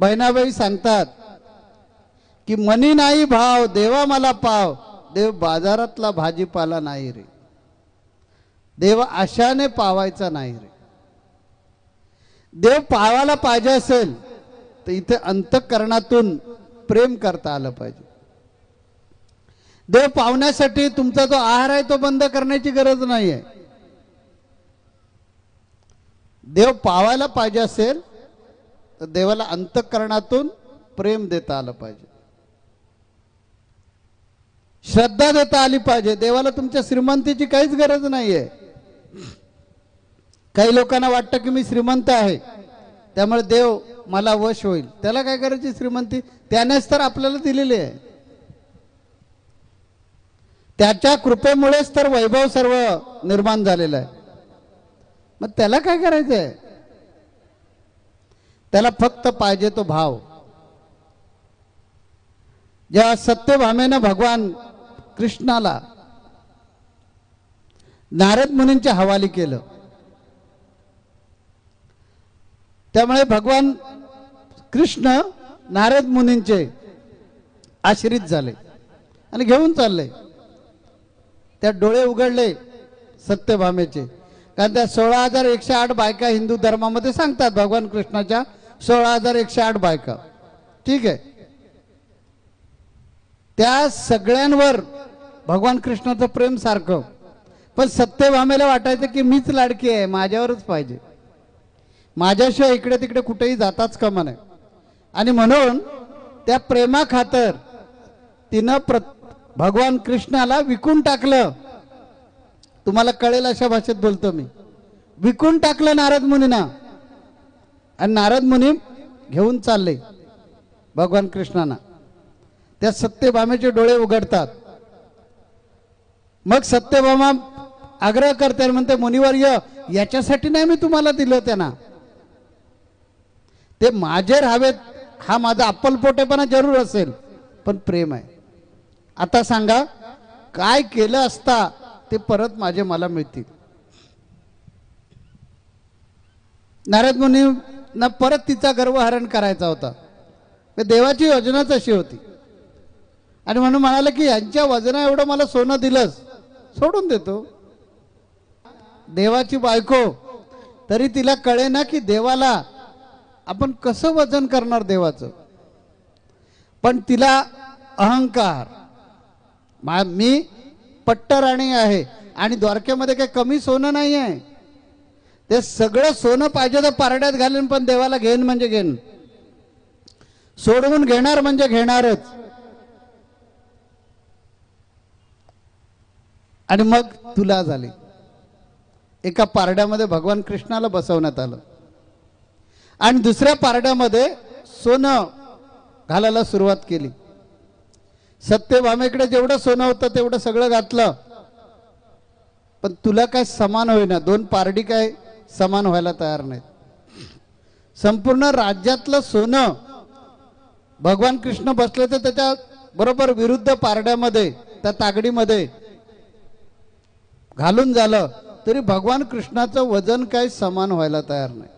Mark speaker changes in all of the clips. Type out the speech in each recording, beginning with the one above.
Speaker 1: बहिणाबाई सांगतात की मनी नाही भाव देवा मला पाव. देव बाजारातला भाजीपाला नाही रे. देव आशाने पावायचा नाही रे. देव पावायला पाहिजे असेल तर इथे अंतःकरणातून प्रेम करता आलं पाहिजे. देव पावण्यासाठी तुमचा जो आहार आहे तो बंद करण्याची गरज नाही आहे देव पावायला पाहिजे असेल तर देवाला अंतःकरणातून प्रेम देता आलं पाहिजे. श्रद्धा देता आली पाहिजे. देवाला तुमच्या श्रीमंतीची काहीच गरज नाहीये. काही लोकांना वाटतं की मी श्रीमंत आहे. त्यामुळे देव मला वश होईल. त्याला काय करायची श्रीमंती? त्यानेच तर आपल्याला दिलेली आहे. त्याच्या कृपेमुळेच तर वैभव सर्व निर्माण झालेलं आहे. मग त्याला काय करायचं आहे त्याला फक्त पाहिजे तो भाव. जेव्हा सत्यभामेनं भगवान कृष्णाला नारद मुनींच्या हवाली केलं त्यामुळे भगवान कृष्ण नारद मुनींचे आश्रित झाले आणि घेऊन चालले. त्या डोळे उघडले सत्यभामेचे. कारण त्या सोळा हजार एकशे आठ बायका हिंदू धर्मामध्ये सांगतात भगवान कृष्णाच्या सोळा हजार एकशे आठ बायका. ठीक आहे? त्या सगळ्यांवर भगवान कृष्णाचं प्रेम सारखं. पण सत्यभामेला वाटायचं की मीच लाडकी आहे माझ्यावरच पाहिजे. माझ्याशिवाय इकडे तिकडे कुठेही जाताच कमा नाही आणि म्हणून त्या प्रेमा खातर तिनं प्र भगवान कृष्णाला विकून टाकलं. तुम्हाला कळेल अशा भाषेत बोलतो मी. विकून टाकलं नारद मुनीना. आणि नारद मुनी घेऊन चालले भगवान कृष्णांना. त्या सत्यभामेचे डोळे उघडतात. मग सत्यभामा आग्रह करते म्हणते मुनिवर्य याच्यासाठी नाही मी तुम्हाला दिलं त्यांना. ते माझे राहावेत हा माझा अप्पलपोटेपणा जरूर असेल पण प्रेम आहे. आता सांगा काय केलं असता ते परत माझे मला मिळतील? नारद ना परत तिचा गर्वहरण करायचा होता. तर देवाची योजनाच अशी होती. आणि म्हणून म्हणाले की यांच्या वजना एवढं मला सोनं दिलंच सोडून देतो. देवाची बायको तरी तिला कळे ना की देवाला आपण कसं वजन करणार देवाचं? पण तिला अहंकार. मा- मी पट्टराणी आहे आणि द्वारकेमध्ये काही कमी सोनं नाही आहे ते सगळं सोनं पाहिजे तर पारड्यात घालेन पण देवाला घेन म्हणजे घेन सोडवून घेणार म्हणजे घेणारच. आणि मग तुला झाली. एका पारड्यामध्ये भगवान कृष्णाला बसवण्यात आलं. आणि दुसऱ्या पारड्यामध्ये सोनं घालायला सुरुवात केली. सत्यभामेकडे जेवढं सोनं होतं तेवढं सगळं घातलं. पण तुला काय समान होईना. दोन पारडी काय समान व्हायला तयार नाहीत. संपूर्ण राज्यातलं सोनं भगवान कृष्ण बसले तर त्याच्या बरोबर विरुद्ध पारड्यामध्ये त्या तागडीमध्ये. घालून झालं तरी भगवान कृष्णाचं वजन काही समान व्हायला तयार नाही.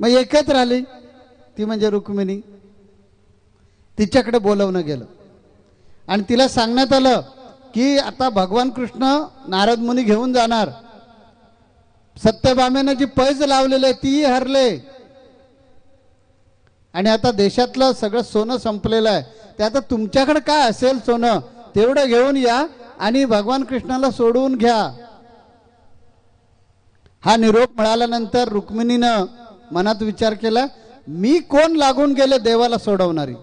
Speaker 1: मग एकच राहिली ती म्हणजे रुक्मिणी. तिच्याकडे बोलवणं गेलं. आणि तिला सांगण्यात आलं की आता भगवान कृष्ण नारद मुनी घेऊन जाणार. सत्यभामेनं जी पैज लावलेली आहे तीही हरले. आणि आता देशातलं सगळं सोनं संपलेलं आहे. ते आता तुमच्याकडे काय असेल सोनं तेवढं घेऊन या आणि भगवान कृष्णाला सोडवून घ्या. हा निरोप मिळाल्यानंतर रुक्मिणीनं मनात विचार केला मी कोण लागून गेले देवाला सोडवणारी?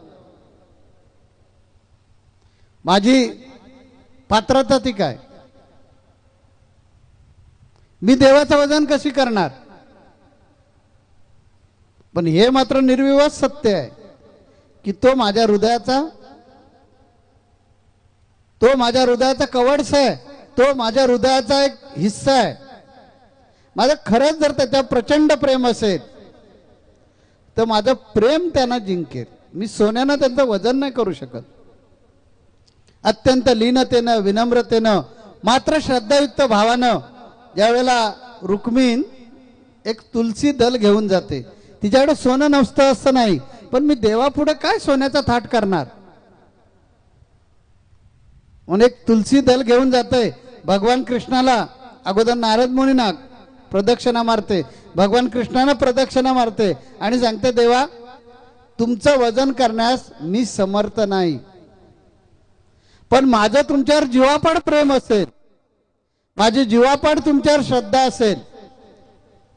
Speaker 1: माझी पात्रता ती काय? मी देवाचं वजन कशी करणार? पण हे मात्र निर्विवाद सत्य आहे की तो माझ्या हृदयाचा तो माझ्या हृदयाचा कवडस आहे तो माझ्या हृदयाचा एक हिस्सा आहे. माझं खरंच जर त्याच्यावर प्रचंड प्रेम असेल तर माझं प्रेम त्यांना जिंकेल. मी सोन्यानं त्यांचं वजन नाही करू शकत. अत्यंत लीनतेनं विनम्रतेनं मात्र श्रद्धायुक्त भावानं ज्यावेळेला रुक्मीन एक तुलसी दल घेऊन जाते. तिच्याकडे सोनं नसतं असं नाही. पण मी देवापुढे काय सोन्याचा थाट करणार? म्हणून एक तुलसी दल घेऊन जाते भगवान कृष्णाला अगोदर नारद मुनीना प्रदक्षिणा मारते. भगवान कृष्णानं प्रदक्षिणा मारते. आणि सांगते देवा तुमचं वजन करण्यास मी समर्थ नाही. पण माझं तुमच्यावर जीवापाड प्रेम असेल. माझी जीवापाड तुमच्यावर श्रद्धा असेल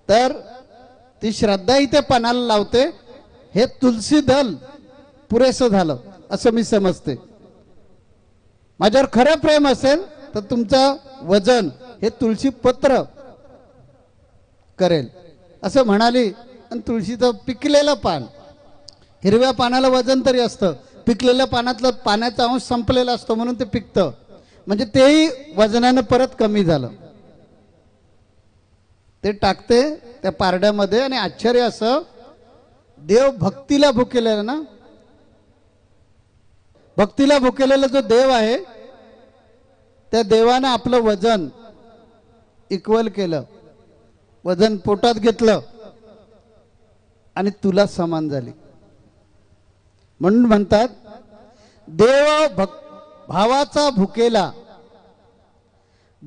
Speaker 1: तर ती श्रद्धा इथे पणाला लावते. हे तुलसी दल पुरेसं झालं असं मी समजते. माझ्यावर खरं प्रेम असेल तर तुमचं वजन हे तुळशी पत्र करेल. असं म्हणाली आणि तुळशीचं पिकलेलं पान हिरव्या पानाला वजन तरी असतं. पिकलेल्या पानातलं पाण्याचा अंश संपलेला असतो म्हणून ते पिकतं. म्हणजे तेही वजनानं परत कमी झालं. ते टाकते त्या पारड्यामध्ये आणि आश्चर्य असं देव भक्तीला भुकेलेला ना? भक्तीला भुकेलेला जो देव आहे त्या देवानं आपलं वजन इक्वल केलं. वजन पोटात घेतलं. आणि तुला समान झाली. म्हणून म्हणतात देव भक्त भावाचा भुकेला.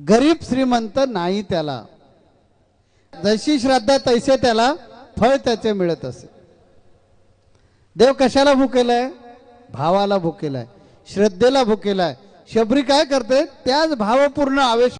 Speaker 1: गरीब श्रीमंत नाही त्याला. जशी श्रद्धा तैसे त्याला फळ त्याचे मिळत असे. देव कशाला भुकेलाय? भावाला भुकेलाय. श्रद्धेला भुकेलाय. शबरी काय करते त्याच भावपूर्ण आवेश